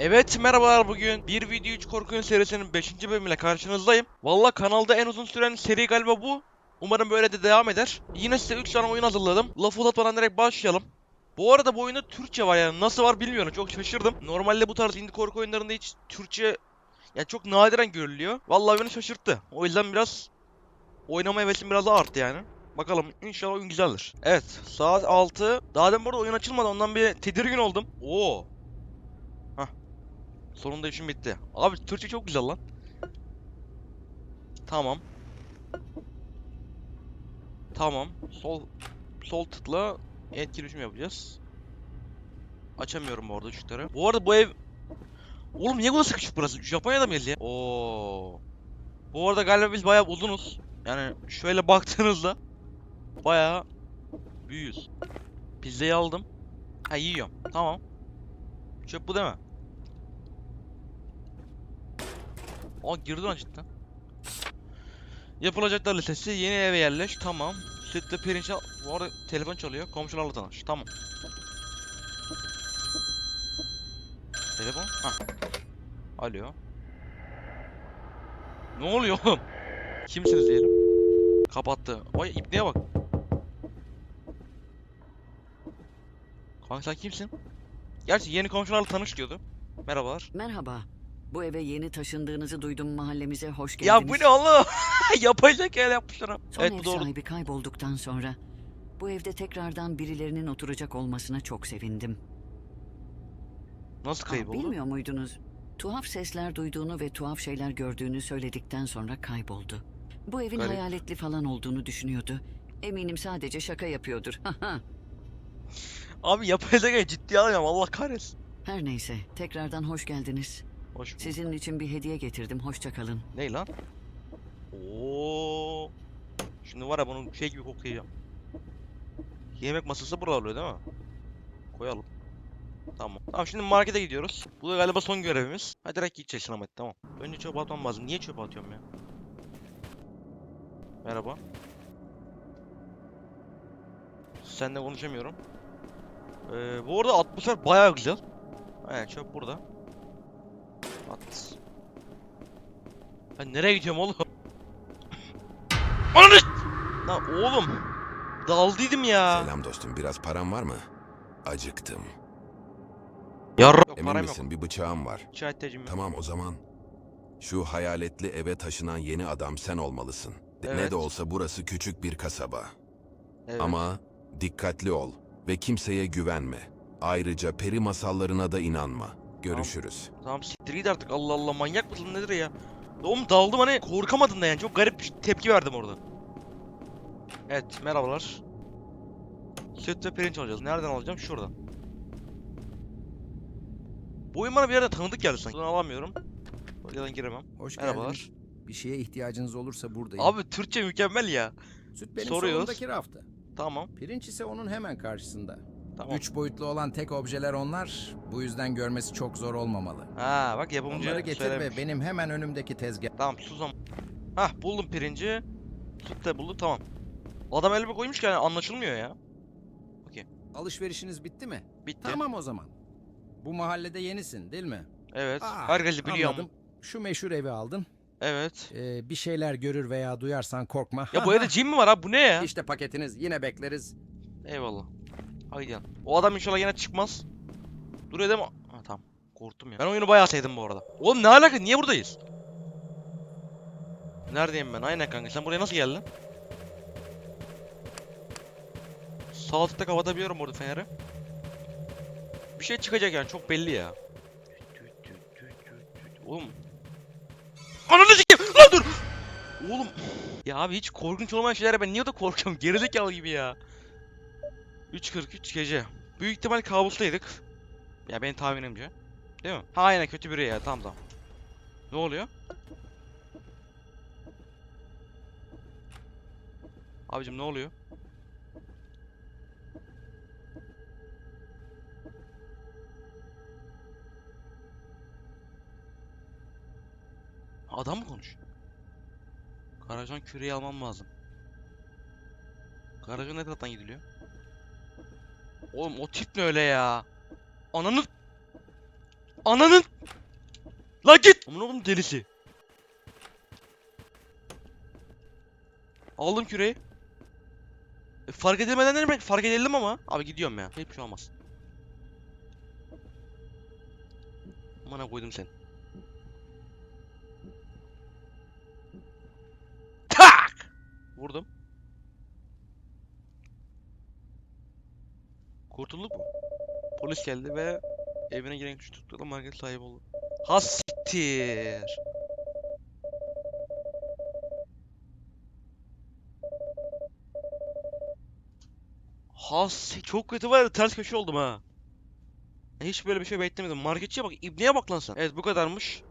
Evet merhabalar bugün bir video 3 korku serisinin 5. bölümüyle karşınızdayım. Valla kanalda en uzun süren seri galiba bu. Umarım böyle de devam eder. Yine size 3 tane oyun hazırladım. Lafı uzatmadan direkt başlayalım. Bu arada bu oyunda Türkçe var yani nasıl var bilmiyorum çok şaşırdım. Normalde bu tarz indie korku oyunlarında hiç Türkçe ya çok nadiren görülüyor. Vallahi beni şaşırttı. O yüzden biraz oynama hevesim biraz arttı yani. Bakalım inşallah oyun güzeldir. Evet saat 6. Daha demin burada oyun açılmadı ondan bir tedirgin oldum. Oo. Sonunda işim bitti. Abi Türkçe çok güzel lan. Tamam. Tamam. Sol sol tıkla etkileşim yapacağız. Açamıyorum bu arada ışıkları. Bu arada bu ev Oğlum niye burası küçük burası? Japonya'da mıyız ya? Oo. Bu arada galiba biz bayağı uzunuz. Yani şöyle baktığınızda bayağı büyüyüz. Pizzayı aldım. Ha yiyorum. Tamam. Çöp bu değil mi? Aa girdi lan cidden. Yapılacaklar listesi. Yeni eve yerleş. Tamam. Sütle pirinç al. Bu arada telefon çalıyor. Komşularla tanış. Tamam. Telefon. Ha. Alo. Ne oluyor oğlum? Kimsiniz diyelim. Kapattı. Vay ipneye bak. Kanka sen kimsin? Gerçi yeni komşularla tanış diyordu. Merhabalar. Merhaba. Bu eve yeni taşındığınızı duydum mahallemize hoş Ya geldiniz. bu ne oğlum? Yapay zeka ile yapmışlar ha. Son Evet ev bu doğru. sahibi kaybolduktan sonra bu evde tekrardan birilerinin oturacak olmasına çok sevindim. Nasıl Aa, kayboldu? bilmiyor muydunuz? Tuhaf sesler duyduğunu ve tuhaf şeyler gördüğünü söyledikten sonra kayboldu. Bu evin Garip. hayaletli falan olduğunu düşünüyordu. Eminim sadece şaka yapıyordur. Abi yapay zekayı ciddiye alamıyorum Allah kahretsin. Her neyse, tekrardan hoş geldiniz. Hoş bulduk. Sizin için bir hediye getirdim. Hoşça kalın. Ne lan? Oo. Şimdi var ya bunun şey gibi koklayacağım. Yemek masası burada oluyor değil mi? Koyalım. Tamam. Tamam şimdi markete gidiyoruz. Bu da galiba son görevimiz. Hadi direkt gideceğiz Samet tamam. Önce çöpe atmam lazım. Niye çöpe atıyorum ya? Merhaba. Seninle konuşamıyorum. Ee, bu arada atmosfer bayağı güzel. Evet çöp burada. At. Ben nereye gidiyorum oğlum? Ananı! Lan oğlum. Daldıydım ya. Selam dostum, biraz param var mı? Acıktım. Yarra. Yok Emin param yok. misin bir bıçağım var. İhtiyacım yok. Tamam o zaman. Şu hayaletli eve taşınan yeni adam sen olmalısın. Evet. Ne de olsa burası küçük bir kasaba. Evet. Ama dikkatli ol ve kimseye güvenme. Ayrıca peri masallarına da inanma. Görüşürüz. Tamam siktir git artık Allah Allah manyak mısın nedir ya? Oğlum daldım hani korkamadın da yani çok garip bir tepki verdim orada. Evet merhabalar. Süt ve pirinç alacağız. Nereden alacağım? Şuradan. Bu oyun bana bir yerden tanıdık geldi sanki. Buradan alamıyorum. Buradan giremem. Hoş Merhabalar. geldiniz. Bir şeye ihtiyacınız olursa buradayım. Abi Türkçe mükemmel ya. Süt benim soruyoruz. solumdaki rafta. Tamam. Pirinç ise onun hemen karşısında. Tamam. Üç boyutlu olan tek objeler onlar. Bu yüzden görmesi çok zor olmamalı. Ha bak yapımcı Onları getir söylemiş. ve benim hemen önümdeki tezgah. Tamam susam. Hah buldum pirinci. Süt de buldu tamam. Adam elime koymuş ki yani anlaşılmıyor ya. Alışverişiniz bitti mi? Bitti. Tamam o zaman. Bu mahallede yenisin değil mi? Evet. Aa, Herkesi biliyor. Anladım. Şu meşhur evi aldın. Evet. Ee, bir şeyler görür veya duyarsan korkma. Ya bu evde cin mi var abi bu ne ya? İşte paketiniz. Yine bekleriz. Eyvallah. Yan. O adam inşallah yine çıkmaz. Duruyor değil mi? Ha tamam. Korktum ya. Ben oyunu bayağı sevdim bu arada. Oğlum ne alaka? Niye buradayız? Neredeyim ben? Aynen kanka. Sen buraya nasıl geldin? Sağ altta kapatabiliyorum orada feneri. Bir şey çıkacak yani çok belli ya. Oğlum. Ananı sikeyim! Lan dur! Oğlum. Ya abi hiç korkunç olmayan şeylere ben niye de korkuyorum? Gerizekalı gibi ya. 3.43 gece. Büyük ihtimal kabustaydık. Ya benim tahminimce. Değil mi? Ha aynen kötü biri ya tamam tamam. Ne oluyor? Abicim ne oluyor? Adam mı konuş? Garajdan küreği almam lazım. Garaja ne taraftan gidiliyor? Oğlum o tip ne öyle ya? Ananı... Ananın! La git! Aman oğlum delisi. Aldım küreği. E, fark edilmeden ne demek? Fark edildim ama. Abi gidiyorum ya. Hiçbir şey olmaz. Amına koydum seni. Tak! Vurdum. Kurtulduk mu? Polis geldi ve evine giren kişi tutuklu market sahibi oldu. Hasittir. Has çok kötü var ya ters köşe oldum ha. Hiç böyle bir şey beklemedim. Marketçiye bak, ibneye bak lan sen. Evet bu kadarmış.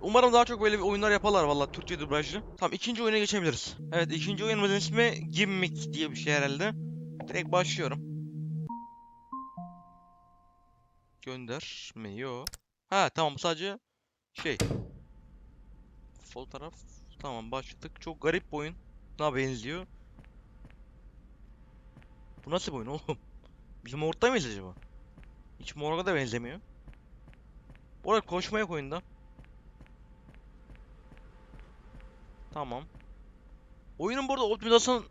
Umarım daha çok böyle bir oyunlar yaparlar valla Türkçe dublajlı. Tamam ikinci oyuna geçebiliriz. Evet ikinci oyunumuzun ismi Gimmick diye bir şey herhalde. Direkt başlıyorum. Gönder mi? Yo. Ha tamam sadece şey. Fotoğraf. Tamam başladık. Çok garip bir oyun. Ne benziyor? Bu nasıl bir oyun oğlum? Biz Morg'da mıyız acaba? Hiç Morg'a da benzemiyor. Bu arada koşmaya koyun da. Tamam. Oyunun burada optimizasyon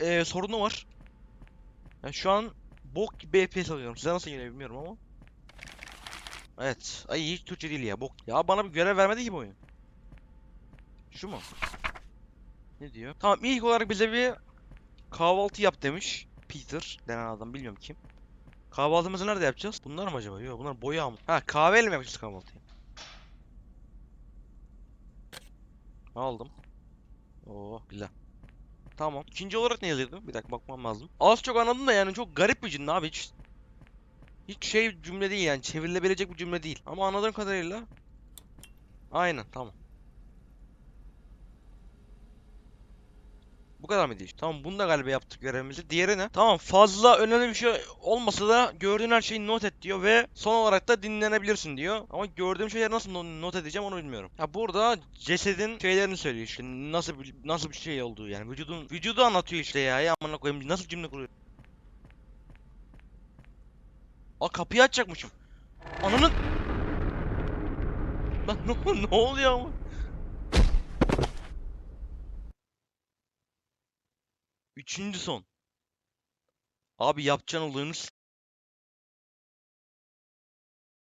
eee, sorunu var. Yani şu an bok gibi FPS alıyorum. Size nasıl geliyor bilmiyorum ama. Evet. Ay hiç Türkçe değil ya. Bok. Ya bana bir görev vermedi ki bu oyun. Şu mu? Ne diyor? Tamam ilk olarak bize bir kahvaltı yap demiş. Peter denen adam bilmiyorum kim. Kahvaltımızı nerede yapacağız? Bunlar mı acaba? Yok bunlar boya mı? Ha kahveyle mi yapacağız kahvaltıyı? Aldım. Oo güzel. Tamam. İkinci olarak ne yazıyordu? Bir dakika bakmam lazım. Az çok anladım da yani çok garip bir cümle abi hiç. Hiç şey cümle değil yani çevrilebilecek bir cümle değil. Ama anladığım kadarıyla Aynen tamam. Bu kadar mı değil? Tamam bunu da galiba yaptık görevimizi. Diğeri ne? Tamam fazla önemli bir şey olmasa da gördüğün her şeyi not et diyor ve son olarak da dinlenebilirsin diyor. Ama gördüğüm şeyleri nasıl no- not edeceğim onu bilmiyorum. Ya burada cesedin şeylerini söylüyor işte nasıl nasıl bir şey olduğu yani vücudun vücudu anlatıyor işte ya. Ya amına koyayım nasıl cümle kuruyor? Aa kapıyı açacakmışım. Ananın Lan ne, ne oluyor ama? Üçüncü son. Abi yapacağın olayını s-